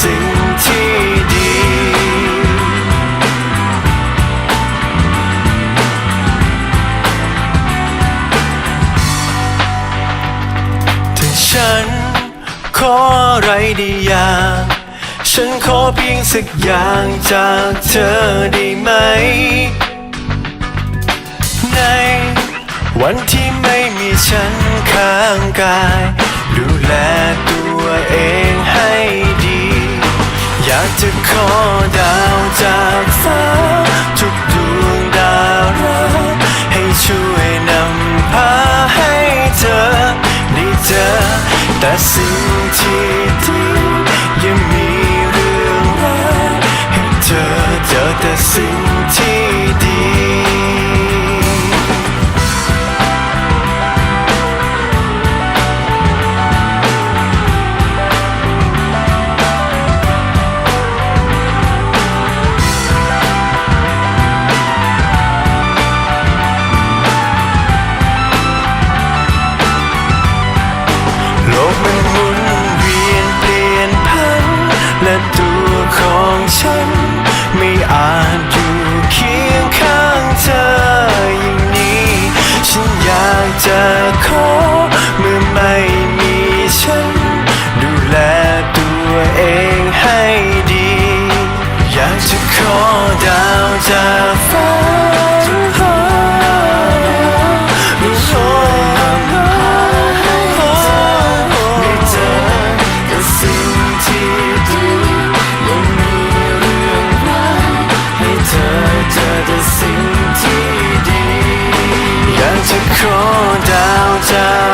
สิ่งที่ดีถ้าฉันขออะไรได้อย่างฉันขอเพียงสักอย่างจากเธอได้ไหม ในวันที่ไม่มีฉันข้างกาย ดูแลตัวเองากจะขอดาวจากฟ้า ทุกดวงดาวราให้ช่วยนำพาให้เธอได้เจอแต่สิ่งที่ดียังมีเรื่องร้ายให้เธอเจอแต่สิ่ง ฉัน ไม่อาจอยู่เคียงข้างเธออย่างนี้ ฉันอยากจะขอเมื่อไม่มีฉัน ดูแลตัวเองให้ดี อยากจะขอดาวจาก torn downtown.